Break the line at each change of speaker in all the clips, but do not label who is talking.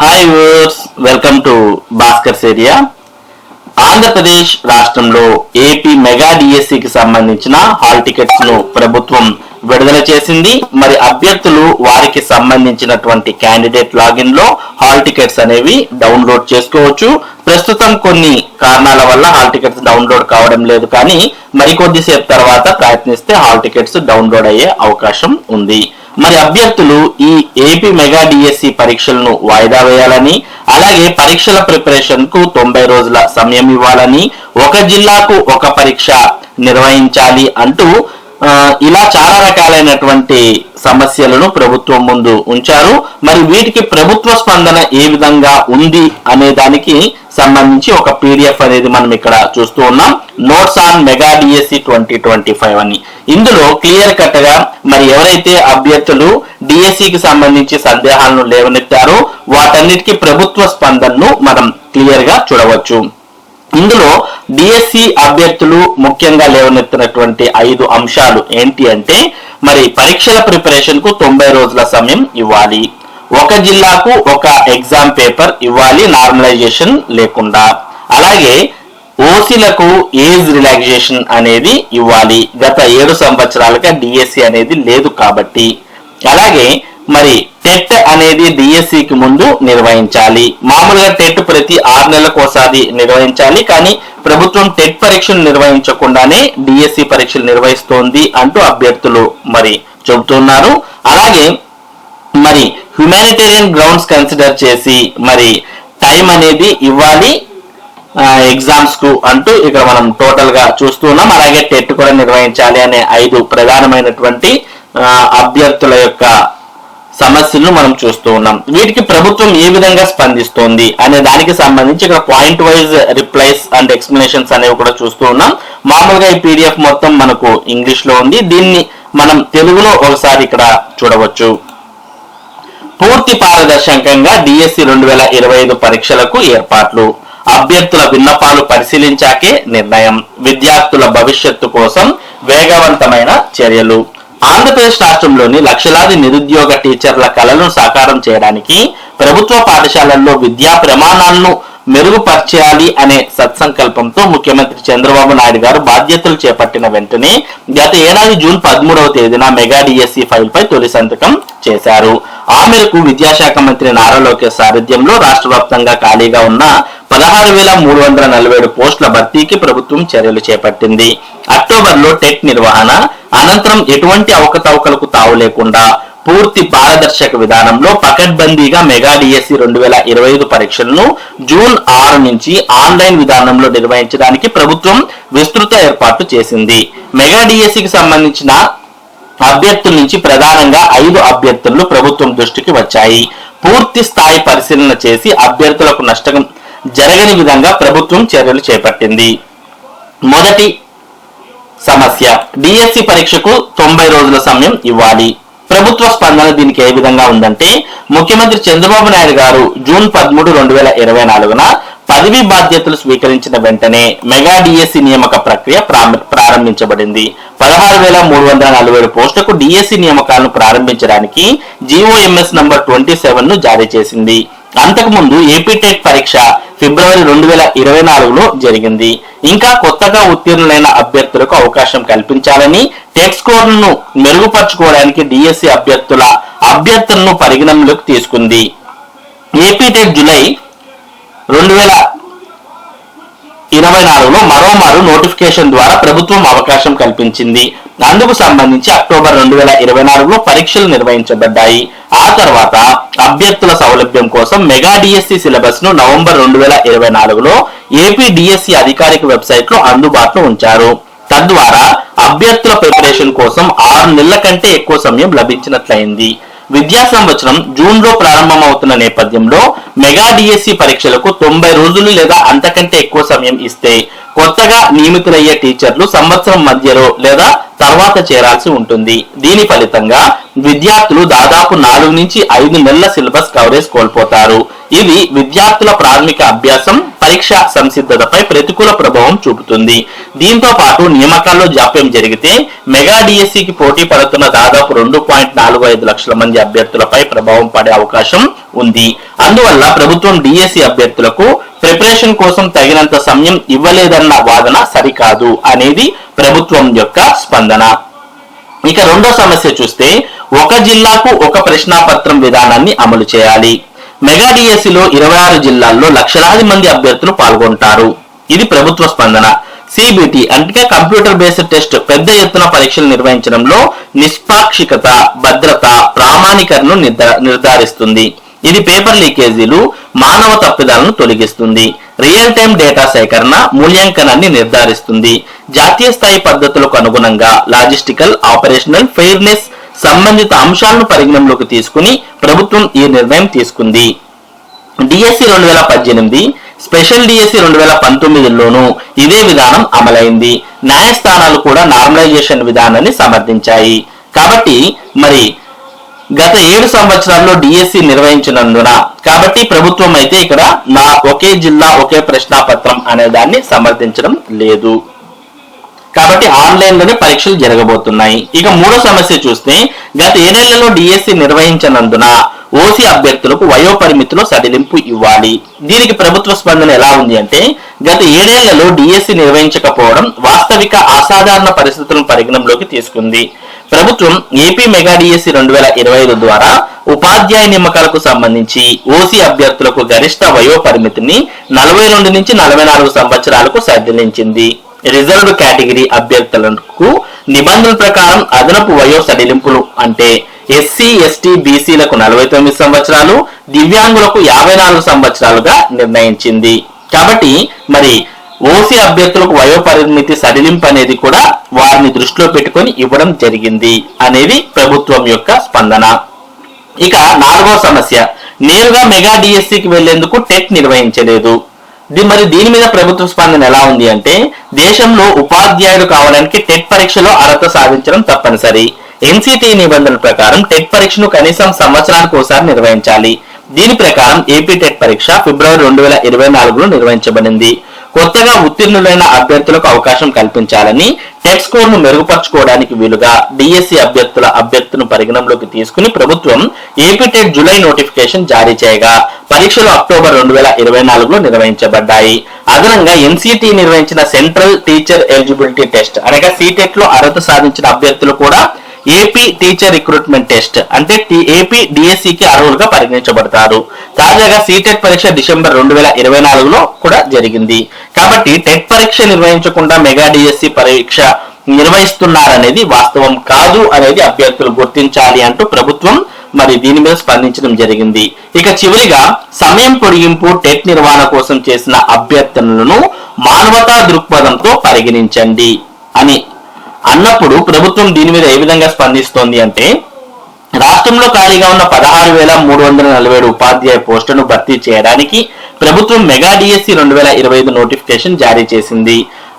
Hi viewers welcome to Bhaskar's area Andhra Pradesh రాష్ట్రంలో AP mega డిఎస్సికి సంబంధించిన hall టికెట్స్ను ప్రభుత్వం విడుదల చేసింది. మరి అభ్యర్థులు వారికి సంబంధించినటువంటి క్యాండిడేట్ లాగిన్లో హాల్ టికెట్స్ అనేవి డౌన్లోడ్ చేసుకోవచ్చు. ప్రస్తుతం కొన్ని కారణాల వల్ల హాల్ టికెట్స్ డౌన్లోడ్ కావడం లేదు కానీ మరికొద్దిసేపు తర్వాత ప్రయత్నిస్తే హాల్ టికెట్స్ డౌన్లోడ్ అయ్యే అవకాశం ఉంది. మరి అభ్యర్థులు ఈ ఏపీ మెగా డిఎస్సి పరీక్షలను వాయిదా వేయాలని అలాగే పరీక్షల ప్రిపరేషన్కు తొంభై రోజుల సమయం ఇవ్వాలని ఒక జిల్లాకు ఒక పరీక్ష నిర్వహించాలి అంటూ ఇలా చాలా రకాలైనటువంటి సమస్యలను ప్రభుత్వం ముందు ఉంచారు. మరి వీటికి ప్రభుత్వ స్పందన ఏ విధంగా ఉంది అనే దానికి సంబంధించి ఒక పీడిఎఫ్ అనేది మనం ఇక్కడ చూస్తూ ఉన్నాం. Notes on mega DSC twenty twenty five అని. ఇందులో క్లియర్ కట్గా మరి ఎవరైతే అభ్యర్థులు డిఎస్సికి సంబంధించి సందేహాలను లేవనెత్తారో వాటన్నిటికీ ప్రభుత్వ స్పందనను మనం క్లియర్గా చూడవచ్చు. ఇందులో డిఎస్సి అభ్యర్థులు ముఖ్యంగా లేవనెత్తినటువంటి ఐదు అంశాలు ఏంటి అంటే మరి పరీక్షల ప్రిపరేషన్కు తొంభై రోజుల సమయం ఇవ్వాలి. ఒక జిల్లాకు ఒక ఎగ్జామ్ పేపర్ ఇవ్వాలి నార్మలైజేషన్ లేకుండా. అలాగే ఓసీలకు ఏజ్ రిలాక్సేషన్ అనేది ఇవ్వాలి. గత ఏడు సంవత్సరాలుగా డిఎస్సి అనేది లేదు కాబట్టి. అలాగే మరి టెట్ అనేది డిఎస్సికి ముందు నిర్వహించాలి. మామూలుగా టెట్ ప్రతి ఆరు నెలలకు ఒకసారి నిర్వహించాలి కానీ ప్రభుత్వం టెట్ పరీక్షలు నిర్వహించకుండానే డిఎస్సి పరీక్షలు నిర్వహిస్తోంది అంటూ అభ్యర్థులు మరి చెబుతున్నారు. అలాగే మరి హ్యుమానిటేరియన్ గ్రౌండ్స్ కన్సిడర్ చేసి మరి టైం అనేది ఇవ్వాలి ఎగ్జామ్స్కు అంటూ ఇక్కడ మనం టోటల్గా చూస్తున్నాం. అలాగే టెట్ కూడా నిర్వహించాలి అనే ఐదు ప్రధానమైనటువంటి అభ్యర్థుల యొక్క సమస్యలను మనం చూస్తూ ఉన్నాం. వీటికి ప్రభుత్వం ఏ విధంగా స్పందిస్తోంది అనే దానికి సంబంధించి ఇక్కడ point wise replies and explanations అనేవి కూడా చూస్తూ ఉన్నాం. మామూలుగా ఈ పీడిఎఫ్ మొత్తం మనకు ఇంగ్లీష్లో ఉంది. దీన్ని మనం తెలుగులో ఒకసారి ఇక్కడ చూడవచ్చు. పూర్తి పారదర్శకంగా డిఎస్సి రెండు వేల ఇరవై ఐదు పరీక్షలకు ఏర్పాట్లు. అభ్యర్థుల విన్నపాలు పరిశీలించాకే నిర్ణయం. విద్యార్థుల భవిష్యత్తు కోసం వేగవంతమైన చర్యలు. ఆంధ్రప్రదేశ్ రాష్ట్రంలోని లక్షలాది నిరుద్యోగ టీచర్ల కళలను సాకారం చేయడానికి ప్రభుత్వ పాఠశాలల్లో విద్యా ప్రమాణాలను మెరుగుపరచాలి అనే సత్సంకల్పంతో ముఖ్యమంత్రి చంద్రబాబు నాయుడు గారు బాధ్యతలు చేపట్టిన వెంటనే గత ఏడాది జూన్ పదమూడవ తేదీన మెగా డిఎస్సి ఫైల్ పై తొలి సంతకం చేశారు. ఆ మేరకు విద్యాశాఖ మంత్రి నారా లోకేష్ సారథ్యంలో రాష్ట్ర వ్యాప్తంగా ఖాళీగా ఉన్న పదహారు వేల మూడు వందల నలభై ఏడు పోస్టుల భర్తీకి ప్రభుత్వం చర్యలు చేపట్టింది. అక్టోబర్లో టెట్ నిర్వహణ అనంతరం ఎటువంటి అవకతవకలకు తావు లేకుండా పూర్తి పారదర్శక విధానంలో పకడ్బందీగా మెగా డిఎస్సి రెండు వేల ఇరవై ఐదు పరీక్షలను జూన్ ఆరు నుంచి ఆన్లైన్ విధానంలో నిర్వహించడానికి ప్రభుత్వం విస్తృత ఏర్పాట్లు చేసింది. మెగా డిఎస్సికి సంబంధించిన అభ్యర్థుల నుంచి ప్రధానంగా ఐదు అభ్యర్థులు ప్రభుత్వం దృష్టికి వచ్చాయి. పూర్తి స్థాయి పరిశీలన చేసి అభ్యర్థులకు నష్టం జరగని విధంగా ప్రభుత్వం చర్యలు చేపట్టింది. మొదటి సమస్య. డిఎస్సి పరీక్షకు తొంభై రోజుల సమయం ఇవ్వాలి. ప్రభుత్వ స్పందన దీనికి ఏ విధంగా ఉందంటే ముఖ్యమంత్రి చంద్రబాబు నాయుడు గారు జూన్ పదమూడు రెండు వేల ఇరవై నాలుగున పదవీ బాధ్యతలు స్వీకరించిన వెంటనే మెగా డిఎస్సి నియామక ప్రక్రియ ప్రారంభించబడింది. పదహారు వేల మూడు వందల నలభై ఏడు పోస్టులకు డిఎస్సి నియామకాలను ప్రారంభించడానికి జీఓఎంఎస్ నంబర్ ట్వంటీ సెవెన్ను జారీ చేసింది. అంతకుముందు ఏపీ టెట్ పరీక్ష ఫిబ్రవరి రెండు వేల ఇరవై నాలుగులో జరిగింది. ఇంకా కొత్తగా ఉత్తీర్ణులైన అభ్యర్థులకు అవకాశం కల్పించాలని టెట్ స్కోర్ను మెరుగుపరచుకోవడానికి డిఎస్సి అభ్యర్థుల అభ్యర్థనను పరిగణనలోకి తీసుకుంది. ఏపీ టెట్ జులై రెండు వేల ఇరవై నాలుగులో మరోమారు నోటిఫికేషన్ ద్వారా ప్రభుత్వం అవకాశం కల్పించింది. అందుకు సంబంధించి అక్టోబర్ రెండు వేల ఇరవై నాలుగులో పరీక్షలు నిర్వహించబడ్డాయి. ఆ తర్వాత అభ్యర్థుల సౌలభ్యం కోసం మెగా డిఎస్సి సిలబస్ను నవంబర్ రెండు వేల ఇరవై నాలుగులో ఏపీ డిఎస్సి అధికారిక వెబ్సైట్లో అందుబాటులో ఉంచారు. తద్వారా అభ్యర్థుల ప్రిపరేషన్ కోసం ఆరు నెలల కంటే ఎక్కువ సమయం లభించినట్లయింది. విద్యా సంవత్సరం జూన్లో ప్రారంభమవుతున్న నేపథ్యంలో మెగా డిఎస్సి పరీక్షలకు తొంభై రోజులు లేదా అంతకంటే ఎక్కువ సమయం ఇస్తే కొత్తగా నియమితులయ్యే టీచర్లు సంవత్సరం మధ్యలో లేదా తర్వాత చేరాల్సి ఉంటుంది. దీని ఫలితంగా విద్యార్థులు దాదాపు నాలుగు నుంచి ఐదు నెలల సిలబస్ కవరేజ్ కోల్పోతారు. ఇది విద్యార్థుల ప్రాథమిక అభ్యాసం పరీక్ష సంసిద్ధతపై ప్రతికూల ప్రభావం చూపుతుంది. దీంతో పాటు నియామకాల్లో జాప్యం జరిగితే మెగా డిఎస్సికి పోటీ పడుతున్న దాదాపు రెండు పాయింట్ నాలుగు ఐదు లక్షల మంది అభ్యర్థులపై ప్రభావం పడే అవకాశం ఉంది. అందువల్ల ప్రభుత్వం డిఎస్సి అభ్యర్థులకు ప్రిపరేషన్ కోసం తగినంత సమయం ఇవ్వలేదన్న వాదన సరికాదు అనేది ప్రభుత్వం యొక్క స్పందన. ఇక రెండో సమస్య చూస్తే ఒక జిల్లాకు ఒక ప్రశ్నాపత్రం విధానాన్ని అమలు చేయాలి. మెగా డిఎస్సిలో ఇరవై ఆరు జిల్లాల్లో లక్షలాది మంది అభ్యర్థులు పాల్గొంటారు. ఇది ప్రభుత్వ స్పందన. సిబిటి అంటే కంప్యూటర్ బేస్డ్ టెస్ట్ పెద్ద ఎత్తున పరీక్షలు నిర్వహించడంలో నిష్పాక్షికత భద్రత ప్రామాణికతను నిర్ధా- నిర్ధారిస్తుంది. ఇది పేపర్ లీకేజీలు మానవ తప్పిదాలను తొలగిస్తుంది. రియల్ టైం డేటా సేకరణ మూల్యాంకనాన్ని నిర్ధారిస్తుంది. జాతీయ స్థాయి పద్ధతులకు అనుగుణంగా లాజిస్టికల్ ఆపరేషనల్ ఫెయిర్నెస్ సంబంధిత అంశాలను పరిగణనలోకి తీసుకుని ప్రభుత్వం ఈ నిర్ణయం తీసుకుంది. డిఎస్సి రెండు వేల పద్దెనిమిది స్పెషల్ డిఎస్సి రెండు వేల పంతొమ్మిదిలోనూ ఇదే విధానం అమలైంది. న్యాయస్థానాలు కూడా నార్మలైజేషన్ విధానాన్ని సమర్థించాయి. కాబట్టి మరి గత ఏడు సంవత్సరాల్లో డిఎస్సి నిర్వహించినందున. కాబట్టి ప్రభుత్వం అయితే ఇక్కడ నా ఒకే జిల్లా ఒకే ప్రశ్నాపత్రం అనే దాన్ని సమర్థించడం లేదు. కాబట్టి ఆన్లైన్లోనే పరీక్షలు జరగబోతున్నాయి. ఇక మూడో సమస్య చూస్తే గత ఏడేళ్ళలో డిఎస్సి నిర్వహించినందున ఓసీ అభ్యర్థులకు వయో పరిమితిలో సడలింపు ఇవ్వాలి. దీనికి ప్రభుత్వ స్పందన ఎలా ఉంది అంటే గత ఏడేళ్ళలో డిఎస్సి నిర్వహించకపోవడం వాస్తవిక అసాధారణ పరిస్థితులను పరిగణనలోకి తీసుకుంది. ప్రభుత్వం ఏపీ మెగా డిఎస్సి రెండు వేల ఇరవై ఐదు ద్వారా ఉపాధ్యాయ నిమ్మకాలకు సంబంధించి ఓసీ అభ్యర్థులకు గరిష్ట వయో పరిమితిని నలభై రెండు నుంచి నలభై నాలుగు సంవత్సరాలకు సడలించింది రిజర్వ్డ్ కేటగిరీ అభ్యర్థులకు నిబంధనల ప్రకారం అదనపు వయో సడలింపులు అంటే ఎస్సీ ఎస్టీ బీసీలకు నలభై తొమ్మిది సంవత్సరాలు దివ్యాంగులకు యాభై నాలుగు సంవత్సరాలుగా నిర్ణయించింది. కాబట్టి మరి ఓసీ అభ్యర్థులకు వయో పరిమితి సడలింపు అనేది కూడా వారిని దృష్టిలో పెట్టుకొని ఇవ్వడం జరిగింది అనేది ప్రభుత్వం యొక్క స్పందన. ఇక నాలుగో సమస్య. నేరుగా మెగా డిఎస్సికి వెళ్ళేందుకు టెట్ నిర్వహించలేదు. మరి దీని మీద ప్రభుత్వ స్పందన ఎలా ఉంది అంటే దేశంలో ఉపాధ్యాయుడు కావడానికి టెట్ పరీక్షలో అర్హత సాధించడం తప్పనిసరి. ఎన్సిటి నిబంధనల ప్రకారం టెట్ పరీక్షను కనీసం సంవత్సరానికి ఒకసారి నిర్వహించాలి. దీని ప్రకారం ఏపీ టెట్ పరీక్ష ఫిబ్రవరి రెండు వేల ఇరవై నాలుగులో నిర్వహించబడింది. కొత్తగా ఉత్తీర్ణులైన అభ్యర్థులకు అవకాశం కల్పించాలని టెట్ స్కోర్ను మెరుగుపరచుకోవడానికి వీలుగా డిఎస్సి అభ్యర్థుల అభ్యర్థులను పరిగణంలోకి తీసుకుని ప్రభుత్వం ఏపీ టెట్ జూలై నోటిఫికేషన్ జారీ చేయగా పరీక్షలు అక్టోబర్ రెండు వేల ఇరవై నాలుగులో నిర్వహించబడ్డాయి. అదనంగా ఎన్సిటి నిర్వహించిన సెంట్రల్ టీచర్ ఎలిజిబిలిటీ టెస్ట్ అనగా సీటెట్లో అర్హత సాధించిన అభ్యర్థులు కూడా ఏపీ టీచర్ రిక్రూట్మెంట్ టెస్ట్ అంటే టి- ఏపీ డిఎస్సికి అర్హులుగా పరిగణించబడతారు. తాజాగా సీటెట్ పరీక్ష డిసెంబర్ రెండు వేల ఇరవై నాలుగులో కూడా జరిగింది. కాబట్టి టెట్ పరీక్ష నిర్వహించకుండా మెగా డిఎస్సి పరీక్ష నిర్వహిస్తున్నారనేది వాస్తవం కాదు అనేది అభ్యర్థులు గుర్తించాలి అంటూ ప్రభుత్వం మరి దీని మీద స్పందించడం జరిగింది. ఇక చివరిగా సమయం పొడిగింపు టెట్ నిర్వహణ కోసం చేసిన అభ్యర్థనలను మానవతా దృక్పథంతో పరిగణించండి అని అన్నప్పుడు ప్రభుత్వం దీని మీద ఏ విధంగా స్పందిస్తోంది అంటే రాష్ట్రంలో ఖాళీగా ఉన్న పదహారు వేల మూడు వందల నలభై ఏడు ఉపాధ్యాయ పోస్టులను భర్తీ చేయడానికి ప్రభుత్వం మెగా డిఎస్సి రెండు వేల ఇరవై ఐదు నోటిఫికేషన్ జారీ చేసింది.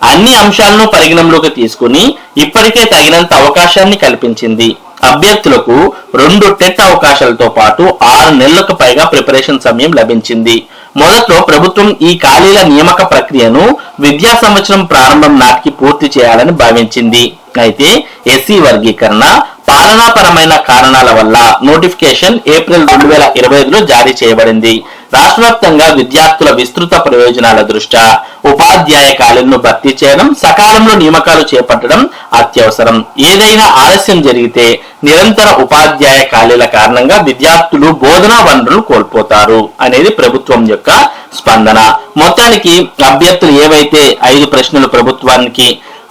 అన్ని అంశాలను పరిగణనలోకి తీసుకుని ఇప్పటికే తగినంత అవకాశాన్ని కల్పించింది. అభ్యర్థులకు రెండు టెట్ అవకాశాలతో పాటు ఆరు నెలలకు పైగా ప్రిపరేషన్ సమయం లభించింది. మొదట్లో ప్రభుత్వం ఈ ఖాళీల నియామక ప్రక్రియను విద్యా సంవత్సరం ప్రారంభం నాటికి పూర్తి చేయాలని భావించింది. అయితే ఎస్సీ వర్గీకరణ పాలనాపరమైన కారణాల వల్ల నోటిఫికేషన్ ఏప్రిల్ రెండు వేల ఇరవై ఐదులో జారీ చేయబడింది. రాష్ట్ర వ్యాప్తంగా విద్యార్థుల విస్తృత ప్రయోజనాల దృష్ట్యా ఉపాధ్యాయ ఖాళీలను భర్తీ చేయడం సకాలంలో నియామకాలు చేపట్టడం అత్యవసరం. ఏదైనా ఆలస్యం జరిగితే నిరంతర ఉపాధ్యాయ ఖాళీల కారణంగా విద్యార్థులు బోధనా వనరులు కోల్పోతారు అనేది ప్రభుత్వం యొక్క స్పందన. మొత్తానికి అభ్యర్థులు ఏవైతే ఐదు ప్రశ్నలు ప్రభుత్వానికి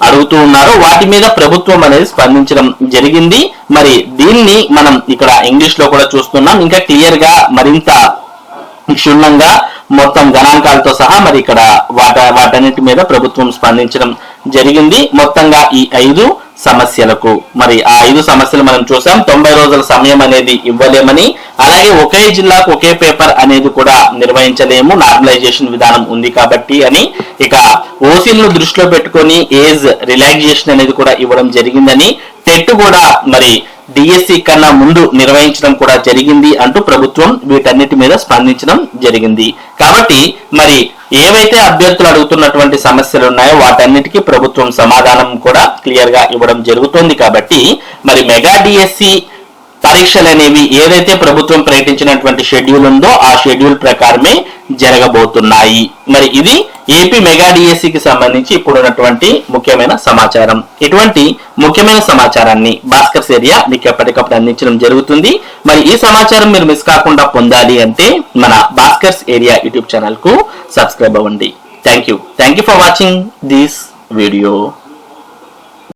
అడుగుతూ ఉన్నారో వాటి మీద ప్రభుత్వం అనేది స్పందించడం జరిగింది. మరి దీన్ని మనం ఇక్కడ ఇంగ్లీష్లో కూడా చూస్తున్నాం. ఇంకా క్లియర్గా మరింత క్షుణ్ణంగా మొత్తం గణాంకాలతో సహా మరి ఇక్కడ వాట వాటన్నిటి మీద ప్రభుత్వం స్పందించడం జరిగింది. మొత్తంగా ఈ ఐదు సమస్యలకు. మరి ఆ ఐదు సమస్యలు మనం చూసాం. తొంభై రోజుల సమయం అనేది ఇవ్వలేమని అలాగే ఒకే జిల్లాకు ఒకే పేపర్ అనేది కూడా నిర్వహించలేము. నార్మలైజేషన్ విధానం ఉంది కాబట్టి అని ఇక ఓసీలను దృష్టిలో పెట్టుకొని ఏజ్ రిలాక్సేషన్ అనేది కూడా ఇవ్వడం జరిగిందని టెట్ కూడా మరి డిఎస్సి కన్నా ముందు నిర్వహించడం కూడా జరిగింది అంటూ ప్రభుత్వం వీటన్నిటి మీద స్పందించడం జరిగింది. కాబట్టి మరి ఏవైతే అభ్యర్థులు అడుగుతున్నటువంటి సమస్యలు ఉన్నాయో వాటన్నిటికీ ప్రభుత్వం సమాధానం కూడా క్లియర్గా ఇవ్వడం జరుగుతోంది కాబట్టి మరి మెగా డిఎస్సి పరీక్షలు అనేవి ఏదైతే ప్రభుత్వం ప్రకటించినటువంటి షెడ్యూల్ ఉందో ఆ షెడ్యూల్ ప్రకారమే జరగబోతున్నాయి. మరి ఇది ఏపీ మెగా డిఎస్సికి సంబంధించి ఇప్పుడున్నటువంటి ముఖ్యమైన సమాచారం. ఇటువంటి ముఖ్యమైన సమాచారాన్ని భాస్కర్స్ ఏరియా మీకు ఎప్పటికప్పుడు అందించడం జరుగుతుంది. మరి ఈ సమాచారం మీరు మిస్ కాకుండా పొందాలి అంటే మన భాస్కర్స్ ఏరియా యూట్యూబ్ ఛానల్కు సబ్స్క్రైబ్ అవ్వండి. Thank you thank you for watching this video.